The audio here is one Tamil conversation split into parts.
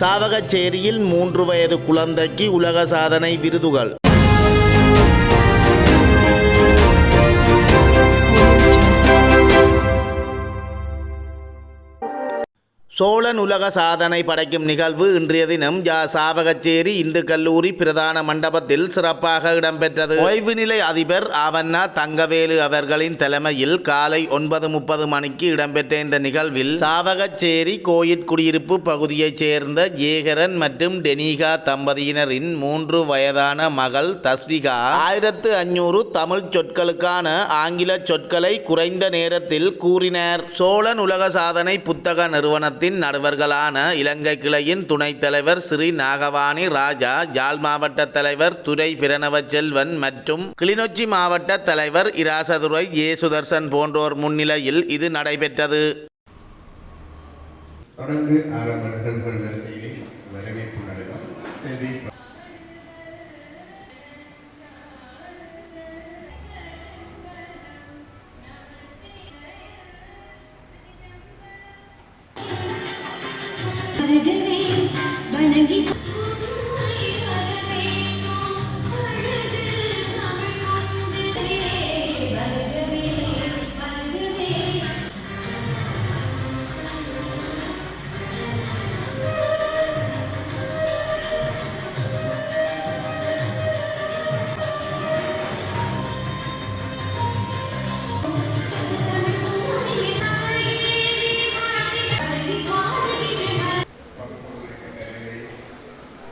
சாவகச்சேரியில் மூன்று வயது குழந்தைக்கு உலக சாதனை விருதுகள். சோழன் உலக சாதனை படைக்கும் நிகழ்வு இன்றைய தினம் ஜா சாவகச்சேரி இந்து கல்லூரி பிரதான மண்டபத்தில் சிறப்பாக இடம்பெற்றது. ஓய்வு நிலை அதிபர் ஆவண்ணா தங்கவேலு அவர்களின் தலைமையில் காலை ஒன்பது முப்பது மணிக்கு இடம்பெற்ற இந்த நிகழ்வில் சாவகச்சேரி கோயிற்குடியிருப்பு பகுதியைச் சேர்ந்த ஜேகரன் மற்றும் டெனிகா தம்பதியினரின் மூன்று வயதான மகள் தஸ்விகா ஆயிரத்து அஞ்சூறு தமிழ் சொற்களுக்கான ஆங்கில சொற்களை குறைந்த நேரத்தில் கூறினர். சோழன் உலக சாதனை புத்தக சங்கத்தின் நடுவர்களான இலங்கை கிளையின் துணைத் தலைவர் ஸ்ரீ நாகவாணி ராஜா ஜாழ் மாவட்ட தலைவர் துரை பிரணவ செல்வன் மற்றும் கிளிநொச்சி மாவட்ட தலைவர் இராசதுரை ஏ சுதர்சன் போன்றோர் முன்னிலையில் இது நடைபெற்றது. தொடர்ந்து ஆரம்ப நிகழ்வுகள் வரவேற்பு நடைபெறும். செய்தி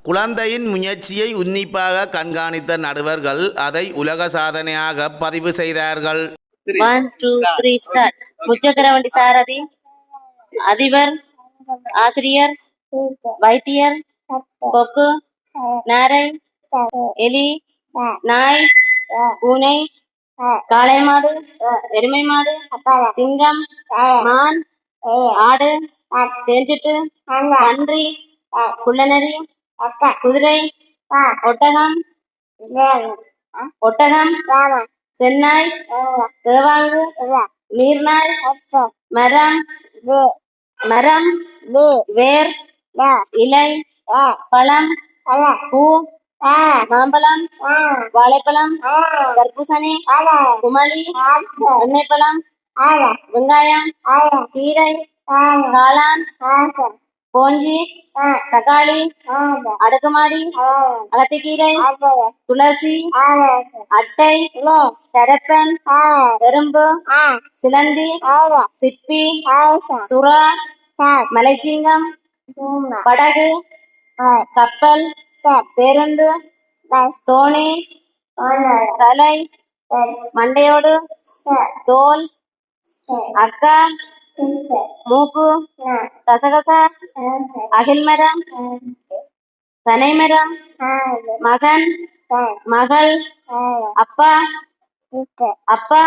குழந்தையின் முயற்சியை உன்னிப்பாக கண்காணித்த நடுவர்கள் அதை உலக சாதனையாக பதிவு செய்தார்கள். சாரதி அதிபர் ஆசிரியர் வைத்தியர் கொக்கு நாரை எலி நாய் பூனை காளை மாடு எருமை மாடு சிங்கம் மான் ஆடு தேஞ்சிட்டு நன்றி குள்ளநரி குதிரை ஒட்டகம் ஒட்டகம் சென்னாய் தேவாங்கு நீர்நாய் மரம் மரம் வேர் இலை பழம் பூ மாம்பழம் வாழைப்பழம் தர்பூசணி குமளி எண்ணெய்ப்பழம் வெங்காயம் கீரை காளான் கோஞ்சி தக்காளி அடுக்குமாடி அகத்திக்கீரை துளசி அட்டை கரப்பன் எறும்பு சிலந்தி சிப்பி சுறா மலைச்சிங்கம் படகு கப்பல் பேருந்து தோணி தலை மண்டையோடு தோல் அக்கா மூக்கு கசகசா அகில்மரம் பனைமரம் மகன் மகள் அப்பா அப்பா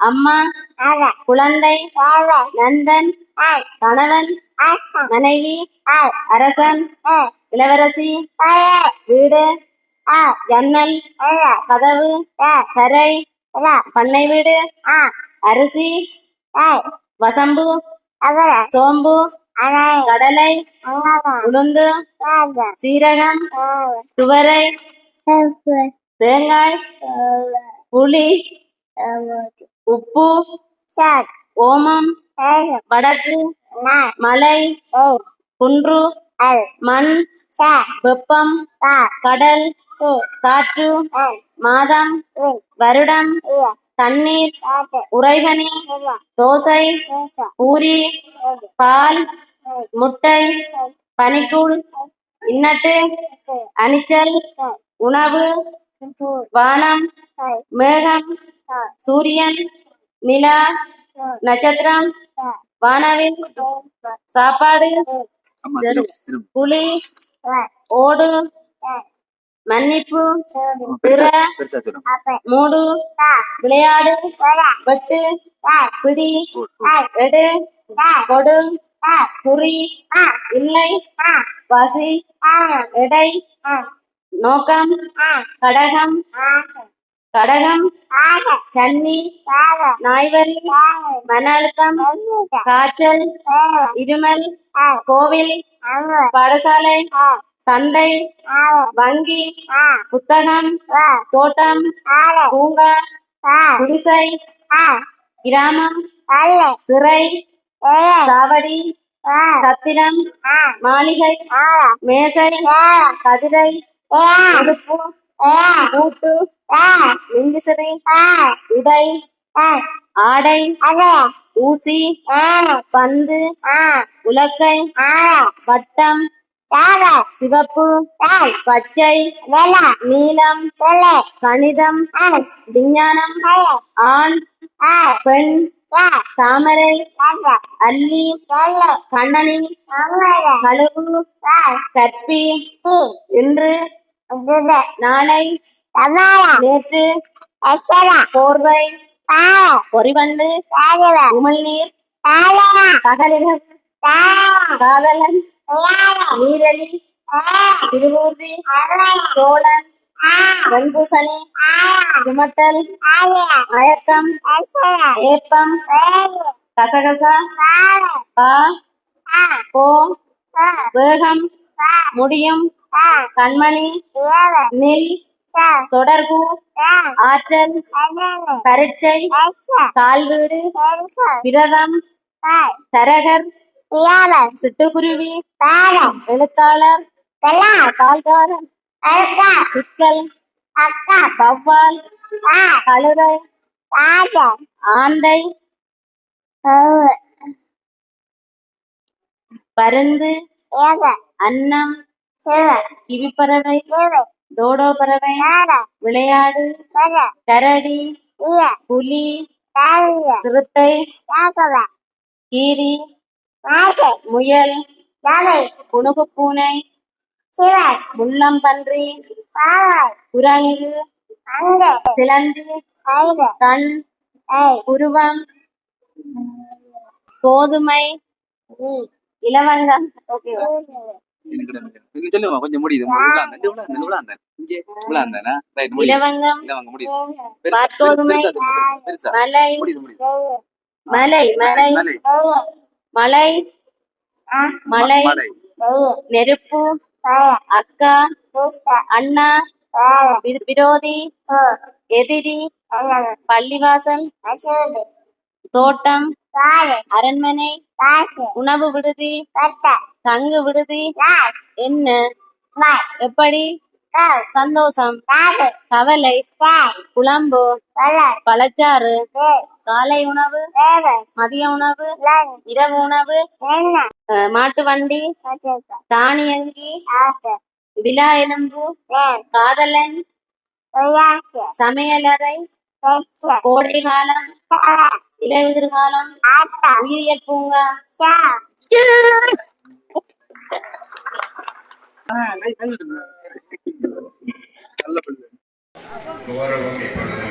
அம்மா குழந்தை நண்பன் கணவன் மனைவி அரசன் இளவரசி வீடு ஜன்னல் கதவு கரை பண்ணை வீடு அரிசி வசம்பு சோம்பு கடலை உளுந்து சீரகம் துவரை தேங்காய் புளி உப்பு ஓமம் வடக்கு மலை குன்று மண் வெப்பம் கடல் காற்று மாதம் வருடம் தண்ணீர் உறைபனி தோசை பூரி பால் முட்டை பனிக்கூழ் இன்னட்டு அணிச்சல் உணவு வானம் மேகம் சூரியன் நிலா நட்சத்திரம் வானவில் சாப்பாடு புலி ஓடு மன்னிப்பு மூடு விளையாடு வெட்டு பிடி எடு கொடு குறி இல்லை பசி எடை நோக்கம் கடகம் கடகம் கன்னி நாய்வரி மன அழுத்தம் காய்ச்சல் இருமல் கோவில் பாடசாலை சந்தை வங்கி புத்தகம் தோட்டம் பூங்கா குடிசை கிராமம் சிறை சாவடி சத்திரம் மாளிகை மேசை கதிரை உடுப்பு கூட்டு மின்விசிறி உடை ஆடை ஊசி பந்து உலக்கை வட்டம் சிவப்பு பச்சை நீலம் கணிதம் விஞ்ஞானம் ஆண் பெண் தாமரை அல்லி கண்ணனி கழுவு கற்பி இன்று நாளை நேற்று போர்வை பொறிவண்டு உமிழ்நீர் பகலிரவு காதலன் நீரலி திருவூர்தி சோழன் வெண்பூசணி சுமட்டல் மயக்கம் ஏப்பம் கசகசா பா போ வேகம் முடியும் கண்மணி நெல் தொடர்பு ஆற்றல் பரீட்சை கால்வீடு விரதம் தரகர் சிட்டுக்குருவி எழுத்தாளர் கால்காரன் சிக்கல் வவ்வால் கழுதை ஆந்தை பருந்து அன்னம் கிவிப்பறவை டோடோ பறவை விளையாடு கரடி புலி சிறுத்தை கீரி முயல் குணுகு பூனை முள்ளம்பன்றி குரங்கு சிலந்து கண் புருவம் கோதுமை இலவங்கம். ஓகே கொஞ்சம் முடியுது. இலவங்கம் மலை மலை மலை. மலை மலை நெருப்பு அக்கா அண்ணா விரோதி எதிரி பள்ளிவாசல் தோட்டம் அரண்மனை உணவு விடுதி தங்கு விடுதி என்ன எப்படி? சந்தோஷம். கவலை. குழம்பு பழச்சாறு. காலை உணவு. மதிய உணவு. இரவு உணவு. மாட்டு வண்டி. தானியங்கி. விழா எலும்பு. காதலன். சமையலறை கோடை காலம். இலையுதிர் காலம். உயிரியல் பூங்கா. நல்ல பிள்ளை கௌரவம் இப்பொழுது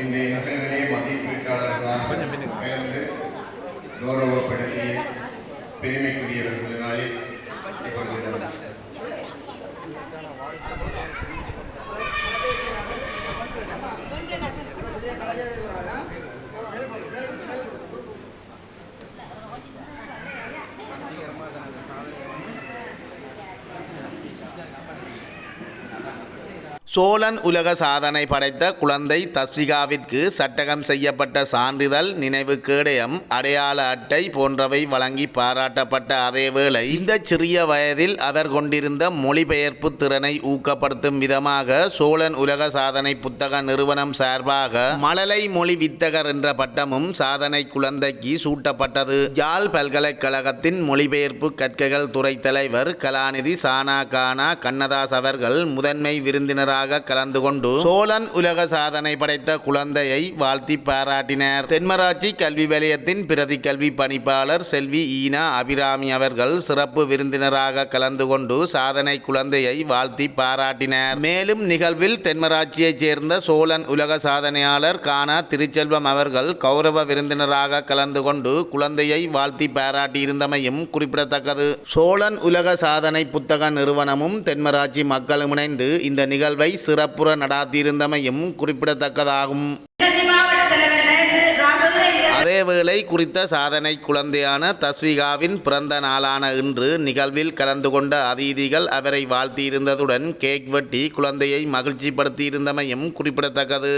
இன்றைய நிகழ்விலே மதிப்பீட்டாளர்களாக கலந்து கௌரவப்படுத்தி பெருமைக்குரியவர்களாய் சோழன் உலக சாதனை படைத்த குழந்தை தஸ்விகாவிற்கு சட்டகம் செய்யப்பட்ட சான்றிதழ் நினைவு கேடயம் அடையாள அட்டை போன்றவை வழங்கி பாராட்டப்பட்ட அதேவேளை இந்த சிறிய வயதில் அவர் கொண்டிருந்த மொழிபெயர்ப்பு திறனை ஊக்கப்படுத்தும் விதமாக சோழன் உலக சாதனை புத்தக நிறுவனம் சார்பாக மழலை மொழி வித்தகர் என்ற பட்டமும் சாதனை குழந்தைக்கு சூட்டப்பட்டது. யாழ் பல்கலைக்கழகத்தின் மொழிபெயர்ப்பு கற்கைகள் துறை தலைவர் கலாநிதி சானா கானா கண்ணதாஸ் அவர்கள் முதன்மை விருந்தினராக கலந்து கொண்டு சோழன் உலக சாதனை படைத்த குழந்தையை வாழ்த்தி பாராட்டினர். தென்மராட்சி கல்வி வலயத்தின் பிரதி கல்வி பணிப்பாளர் செல்வி ஈனா அபிராமி அவர்கள் சிறப்பு விருந்தினராக கலந்து கொண்டு சாதனை குழந்தையை வாழ்த்தி பாராட்டினர். மேலும் நிகழ்வில் தென்மராட்சியைச் சேர்ந்த சோழன் உலக சாதனையாளர் கானா திருச்செல்வம் அவர்கள் கௌரவ விருந்தினராக கலந்து கொண்டு குழந்தையை வாழ்த்தி பாராட்டியிருந்தமையும் குறிப்பிடத்தக்கது. சோழன் உலக சாதனை புத்தக நிறுவனமும் தென்மராட்சி மக்களும் இணைந்து இந்த நிகழ்வை சிறப்புற நடாத்தியிருந்தமையும் குறிப்பிடத்தக்கதாகும். அதேவேளை குறித்த சாதனை குழந்தையான தஸ்விகாவின் பிறந்த நாளான இன்று நிகழ்வில் கலந்து கொண்ட அதிதிகள் அவரை வாழ்த்தியிருந்ததுடன் கேக் வெட்டி குழந்தையை மகிழ்ச்சிப்படுத்தியிருந்தமையும் குறிப்பிடத்தக்கது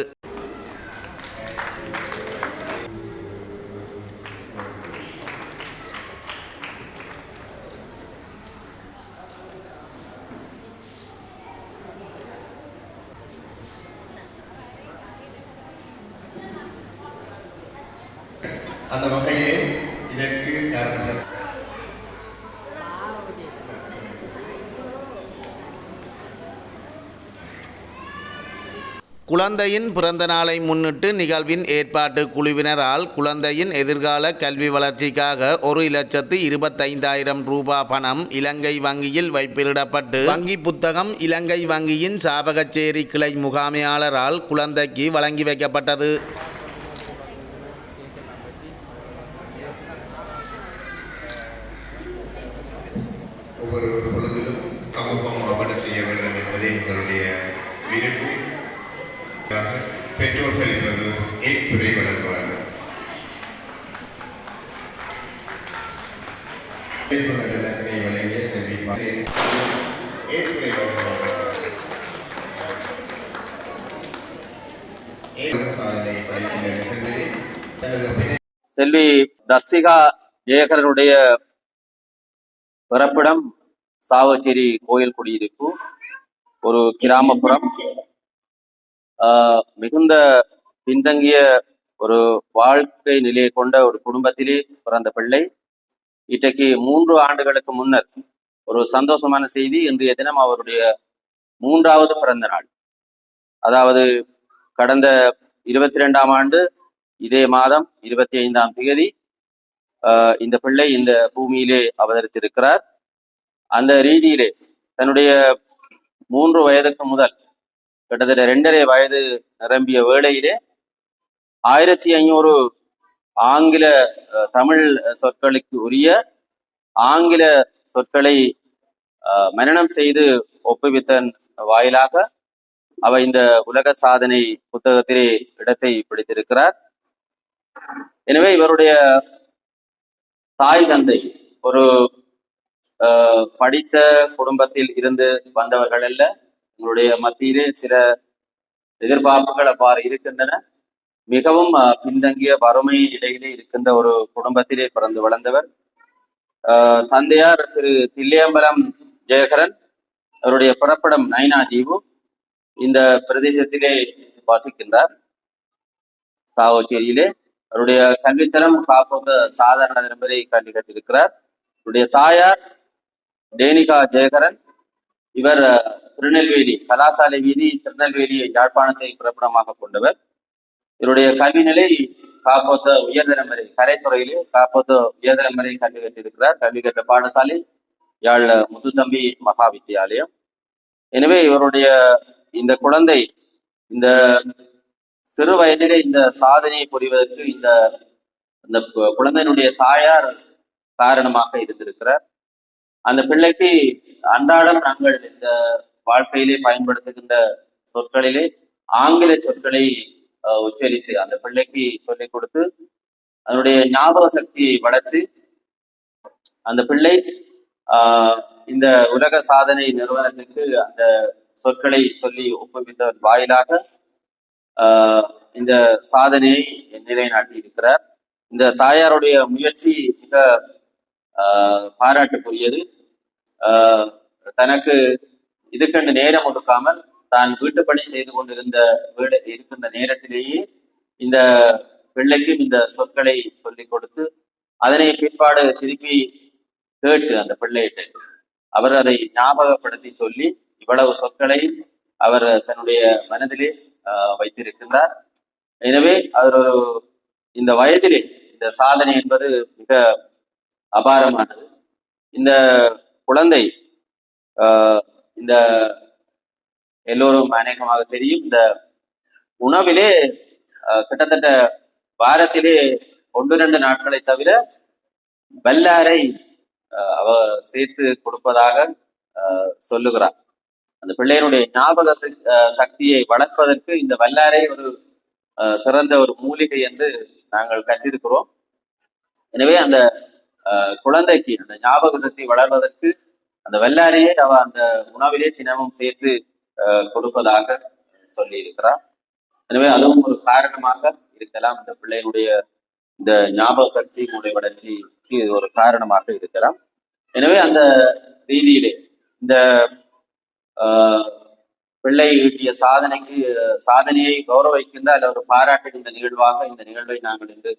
அந்த வகையிலே இதற்கு காரணம் குழந்தையின் பிறந்த நாளை முன்னிட்டு நிகழ்வின் ஏற்பாட்டு குழுவினரால் குழந்தையின் எதிர்கால கல்வி வளர்ச்சிக்காக ஒரு லட்சத்து இருபத்தைந்தாயிரம் ரூபாய் பணம் இலங்கை வங்கியில் வைப்பிடப்பட்டு வங்கி புத்தகம் இலங்கை வங்கியின் சாவகச்சேரி கிளை முகாமையாளரால் குழந்தைக்கு வழங்கி வைக்கப்பட்டது. ஒவ்வொரு பொழுதிலும் சமூகம் அவட செய்ய வேண்டும் என்பதே எங்களுடைய விருப்பு. பெற்றோர்கள் என்பது ஏற்புரை வழங்குவார்கள். ஏற்புரை வழங்கிய செல்வி ஏற்புரை வழங்குவார்கள். சாதனை படைக்கின்ற செல்வி தஸ்விகா ஜெயகரனுடைய பிறப்பிடம் சாவச்சேரி கோயில் குடியிருப்பு ஒரு கிராமப்புறம். ஆஹ் மிகுந்த பின்தங்கிய ஒரு வாழ்க்கை நிலையை கொண்ட ஒரு குடும்பத்திலே பிறந்த பிள்ளை. இன்றைக்கு மூன்று ஆண்டுகளுக்கு முன்னர் ஒரு சந்தோஷமான செய்தி. இன்றைய தினம் அவருடைய மூன்றாவது பிறந்த நாள். அதாவது கடந்த இருபத்தி ரெண்டாம் ஆண்டு இதே மாதம் இருபத்தி ஐந்தாம் தேதி ஆஹ் இந்த பிள்ளை இந்த பூமியிலே அவதரித்திருக்கிறார். அந்த ரீதியிலே தன்னுடைய மூன்று வயதுக்கு முதல் கிட்டத்தட்ட ரெண்டரை வயது நிரம்பிய வேளையிலே ஆயிரத்தி ஐநூறு ஆங்கில அஹ், தமிழ் சொற்களுக்கு உரிய ஆங்கில சொற்களை அஹ், மனனம் செய்து ஒப்புவித்தன் வாயிலாக அவர் இந்த உலக சாதனை புத்தகத்திலே இடத்தை பிடித்திருக்கிறார். எனவே இவருடைய தாய் தந்தை ஒரு படித்த குடும்பத்தில் இருந்து வந்தவர்கள் அல்ல. உங்களுடைய மத்தியிலே சில எதிர்பார்ப்புகள் அவ்வாறு இருக்கின்றன. மிகவும் பின்தங்கிய வறுமை இடையிலே இருக்கின்ற ஒரு குடும்பத்திலே பிறந்து வளர்ந்தவர். தந்தையார் திரு தில்லியம்பலம் ஜெயகரன் அவருடைய பிறப்பிடம் நைனா ஜீவு இந்த பிரதேசத்திலே வசிக்கின்றார். சாவோச்சேரியிலே அவருடைய கல்வித்தரம் காப்போக சாதாரண நிரம்பரை கல்வி கட்டிருக்கிறார் அவருடைய தாயார் டேனிகா ஜெயகரன் இவர் திருநெல்வேலி கலாசாலை வீதி திருநெல்வேலியை யாழ்ப்பாணத்தை பிறப்பிடமாக கொண்டவர். இவருடைய கல்வி நிலை காப்போத்த உயர்தரமறை கலைத்துறையிலே காப்போத்த உயர்தரமறை கல்வி கற்றிருக்கிறார். கல்வி கற்ற பாடசாலை யாழ் முத்துத்தம்பி மகா வித்தியாலயம் எனவே இவருடைய இந்த குழந்தை இந்த சிறு வயதிலே இந்த சாதனையை புரிவதற்கு இந்த இந்த குழந்தையினுடைய தாயார் காரணமாக இருந்திருக்கிறார். அந்த பிள்ளைக்கு அன்றாடம் நாங்கள் இந்த வாழ்க்கையிலே பயன்படுத்துகின்ற சொற்களிலே ஆங்கில சொற்களை அஹ், உச்சரித்து அந்த பிள்ளைக்கு சொல்லிக் கொடுத்து அதனுடைய ஞாபக சக்தியை வளர்த்து அந்த பிள்ளை ஆஹ், இந்த உலக சாதனை நிறுவனத்துக்கு அந்த சொற்களை சொல்லி ஒப்புவித்தவர் வாயிலாக ஆஹ், இந்த சாதனையை நிலைநாட்டி இருக்கிறார் இந்த தாயாருடைய முயற்சி மிக பாராட்டுக்குரியது ஆஹ், தனக்கு இதுக்கென்று நேரம் ஒதுக்காமல் தான் வீட்டு பணி செய்து கொண்டிருந்த வீடு இருக்கின்ற நேரத்திலேயே இந்த பிள்ளைக்கும் இந்த சொற்களை சொல்லிக் கொடுத்து அதனை பிற்பாடு திருப்பி கேட்டு அந்த பிள்ளையிட்டு. அவர் அதை ஞாபகப்படுத்தி சொல்லி இவ்வளவு சொற்களை அவர் தன்னுடைய மனதிலே ஆஹ், வைத்திருக்கின்றார். எனவே அவர் ஒரு இந்த வயதிலே இந்த சாதனை என்பது மிக அபாரமானது. இந்த குழந்தை ஆஹ், இந்த எல்லோரும் அநேகமாக தெரியும். இந்த உணவிலே கிட்டத்தட்ட வாரத்திலே ஒன்று ரெண்டு நாட்களை தவிர வல்லாரை அவ சேர்த்து கொடுப்பதாக ஆஹ், சொல்லுகிறார். அந்த பிள்ளையினுடைய ஞாபக சக்தியை வளர்ப்பதற்கு இந்த வல்லாரை ஒரு சிறந்த ஒரு மூலிகை என்று நாங்கள் கற்றிருக்கிறோம். எனவே அந்த குழந்தைக்கு அந்த ஞாபக சக்தி வளர்வதற்கு அந்த வெள்ளாரியை அவ அந்த உணவிலே தினமும் சேர்த்து அஹ், கொடுப்பதாக சொல்லி இருக்கிறார் எனவே அதுவும் ஒரு காரணமாக இருக்கலாம். இந்த பிள்ளையினுடைய இந்த ஞாபக சக்தி மூளை வளர்ச்சிக்கு ஒரு காரணமாக இருக்கலாம். எனவே அந்த ரீதியிலே இந்த ஆஹ், பிள்ளை ஈட்டிய சாதனைக்கு சாதனையை கௌரவிக்கின்ற அல்ல ஒரு பாராட்டுகின்ற நிகழ்வாக இந்த நிகழ்வை நாங்கள் இன்று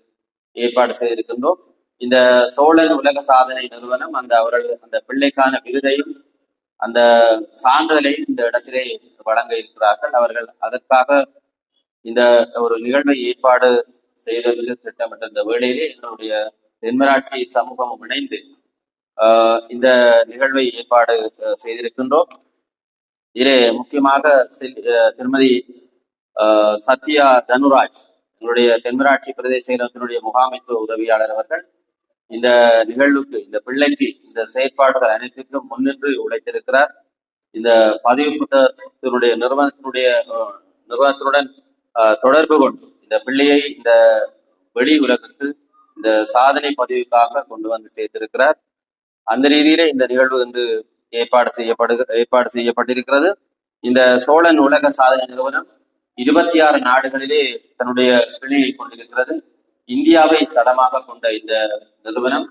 ஏற்பாடு செய்திருக்கின்றோம். இந்த சோழன் உலக சாதனை நிறுவனம் அந்த அவர்கள் அந்த பிள்ளைக்கான விருதையும் அந்த சான்றிதழையும் இந்த இடத்திலே வழங்க இருக்கிறார்கள். அவர்கள் அதற்காக இந்த ஒரு நிகழ்வை ஏற்பாடு செய்ததற்கு திட்டமிட்ட இந்த வேளையிலே எங்களுடைய தென்மராட்சி சமூகமும் இணைந்து ஆஹ், இந்த நிகழ்வை ஏற்பாடு செய்திருக்கின்றோம். இதிலே முக்கியமாக செல்- அஹ், திருமதி ஆஹ், சத்யா தனுராஜ் எங்களுடைய தென்மராட்சி பிரதேச செயலகத்தினுடைய முகாமைத்துவ உதவியாளர் அவர்கள் இந்த நிகழ்வுக்கு இந்த பிள்ளைக்கு இந்த செயற்பாடுகள் அனைத்துக்கும் முன்னின்று உழைத்திருக்கிறார். இந்த பதிவு புத்தகத்தினுடைய நிறுவனத்தினுடைய நிறுவனத்துடன் நிறுவனத்தினுடன் தொடர்பு கொண்டு இந்த பிள்ளையை இந்த வெளி உலகத்துக்கு இந்த சாதனை பதிவுக்காக கொண்டு வந்து சேர்த்திருக்கிறார். அந்த ரீதியிலே இந்த நிகழ்வு வந்து ஏற்பாடு செய்யப்படு ஏற்பாடு செய்யப்பட்டிருக்கிறது. இந்த சோழன் உலக சாதனை நிறுவனம் இருபத்தி ஆறு நாடுகளிலே தன்னுடைய பிள்ளையை கொண்டிருக்கிறது. இந்தியாவை தடமாக கொண்ட இந்த நிறுவனம்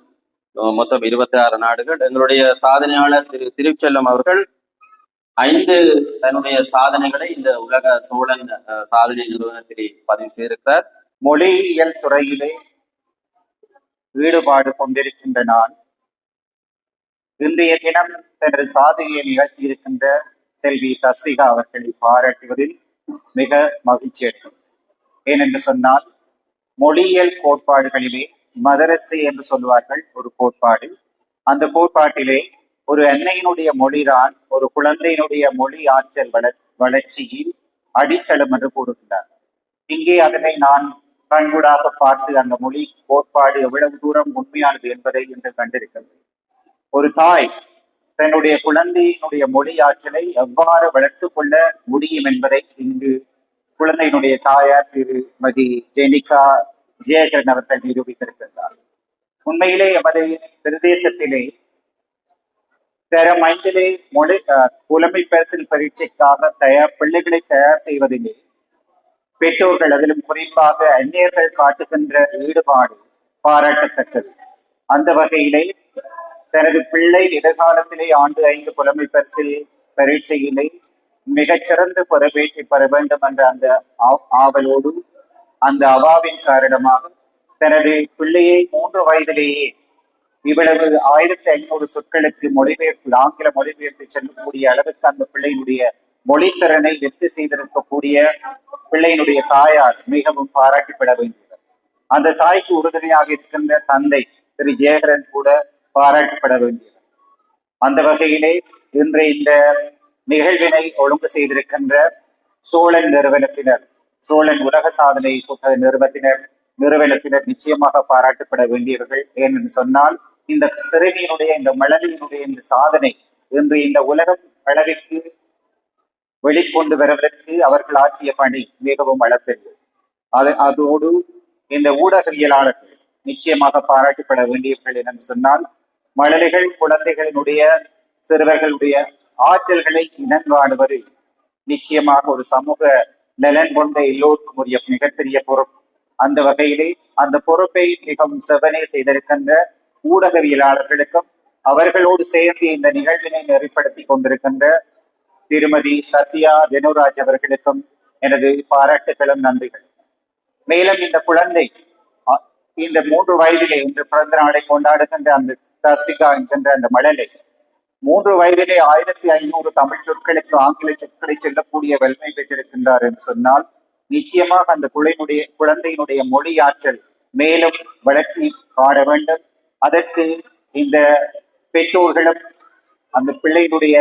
மொத்தம் இருபத்தி ஆறு நாடுகள். எங்களுடைய சாதனையாளர் திரு திருச்செல்லம் அவர்கள் ஐந்து தன்னுடைய சாதனைகளை இந்த உலக சோழன் சாதனை நிறுவனத்திலே பதிவு செய்திருக்கிறார். மொழியியல் துறையிலே ஈடுபாடு கொண்டிருக்கின்ற நான் இன்றைய தினம் தனது சாதனையை நிகழ்த்தியிருக்கின்ற செல்வி தஸ்ரிகா அவர்களை பாராட்டுவதில் மிக மகிழ்ச்சி அடையும் ஏனென்று சொன்னால் மொழியியல் கோட்பாடுகளிலே மதரசு என்று சொல்வார்கள் ஒரு கோட்பாடு. அந்த கோட்பாட்டிலே ஒரு அன்னையினுடைய மொழிதான் ஒரு குழந்தையினுடைய மொழி ஆற்றல் வளர் வளர்ச்சியில் அடித்தளம் என்று கூறுகின்றார். இங்கே அதனை நான் கண்கூடாக பார்த்து அந்த மொழி கோட்பாடு எவ்வளவு தூரம் உண்மையானது என்பதை இன்று கண்டிருக்கிறது ஒரு தாய் தன்னுடைய குழந்தையினுடைய மொழி ஆற்றலை எவ்வாறு வளர்த்துக் கொள்ள முடியும் என்பதை இங்கு குழந்தையினுடைய தாயார் திருமதி ஜெனிகா ஜெயகரன் அவர்கள் நிரூபித்திருக்கின்றார். உண்மையிலே எமது பிரதேசத்திலே தரம் ஐந்திலே மொழி புலமை பரிசில் பரீட்சைக்காக தயார் பிள்ளைகளை தயார் செய்வதிலே பெற்றோர்கள் அதிலும் குறிப்பாக அந்நியர்கள் காட்டுகின்ற ஈடுபாடு பாராட்டத்தக்கது. அந்த வகையிலே தனது பிள்ளை எதிர்காலத்திலே ஆண்டு ஐந்து புலமை பரிசில் பரீட்சையிலே மிகச்சிறந்த பொறுப்பேற்றி பெற வேண்டும் என்ற அந்த ஆ- ஆவலோடு அந்த அவாவின் காரணமாக தனது பிள்ளையை மூன்று வயதிலேயே இவ்வளவு ஆயிரத்தி ஐநூறு சொற்களுக்கு மொழிபெயர்ப்பு ஆங்கில மொழிபெயர்ப்பு செல்லக்கூடிய அளவுக்கு அந்த பிள்ளையினுடைய மொழித்திறனை வெற்றி செய்திருக்கக்கூடிய பிள்ளையினுடைய தாயார் மிகவும் பாராட்டிப்பட வேண்டியது அந்த தாய்க்கு உறுதுணையாக இருக்கின்ற தந்தை திரு ஜெயகரன் கூட பாராட்டப்பட வேண்டியது அந்த வகையிலே இன்று இந்த நிகழ்வினை ஒழுங்கு செய்திருக்கின்ற சோழன் நிறுவனத்தினர் சோழன் உலக சாதனை புத்தக நிறுவத்தினர் நிறுவனத்தினர் நிச்சயமாக பாராட்டப்பட வேண்டியவர்கள். ஏனென்று சொன்னால் இந்த சிறுமியினுடைய இந்த மழலையினுடைய இந்த சாதனை இன்று இந்த உலகம் அளவிற்கு வெளிக்கொண்டு வருவதற்கு அவர்கள் ஆற்றிய பணி மிகவும் அளப்பெரியது. அது அதோடு இந்த ஊடகவியலாளர்கள் நிச்சயமாக பாராட்டப்பட வேண்டியவர்கள் என்று சொன்னால் மழலைகள் குழந்தைகளினுடைய சிறுவர்களுடைய ஆற்றல்களை இனங்காணுவது நிச்சயமாக ஒரு சமூக நலன் கொண்ட எல்லோருக்கும் உரிய மிகப்பெரிய பொறுப்பு. அந்த வகையிலே அந்த பொறுப்பை மிகவும் செவனே செய்திருக்கின்ற ஊடகவியலாளர்களுக்கும் அவர்களோடு சேர்ந்து இந்த நிகழ்வினை நெறிப்படுத்தி கொண்டிருக்கின்ற திருமதி சத்யா ஜெனுராஜ் அவர்களுக்கும் எனது பாராட்டுகளும் நன்றிகள். மேலும் இந்த குழந்தை இந்த மூன்று வயதிலே இன்று பிறந்த நாளை கொண்டாடுகின்ற அந்த தசிகா என்கின்ற அந்த மழலை மூன்று வயதிலே ஆயிரத்தி ஐநூறு தமிழ் சொற்களுக்கு ஆங்கில சொற்களை சொல்லக்கூடிய வலிமை பெற்றிருக்கின்றார் என்று சொன்னால் நிச்சயமாக அந்த குழந்தையுடைய குழந்தையினுடைய மொழி ஆற்றல் மேலும் வளர்ச்சி காண வேண்டும். அதற்கு இந்த பெற்றோர்களும் அந்த பிள்ளையினுடைய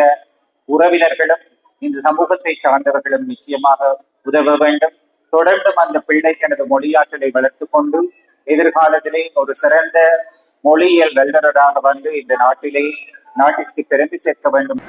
உறவினர்களும் இந்த சமூகத்தை சார்ந்தவர்களும் நிச்சயமாக உதவ வேண்டும். தொடர்ந்தும் அந்த பிள்ளை தனது மொழியாற்றலை வளர்த்துக் கொண்டு எதிர்காலத்திலே ஒரு சிறந்த மொழியியல் வல்லுநராக வந்து இந்த நாட்டிலே நாட்டிற்கு பெருமை சேர்க்க வேண்டும்.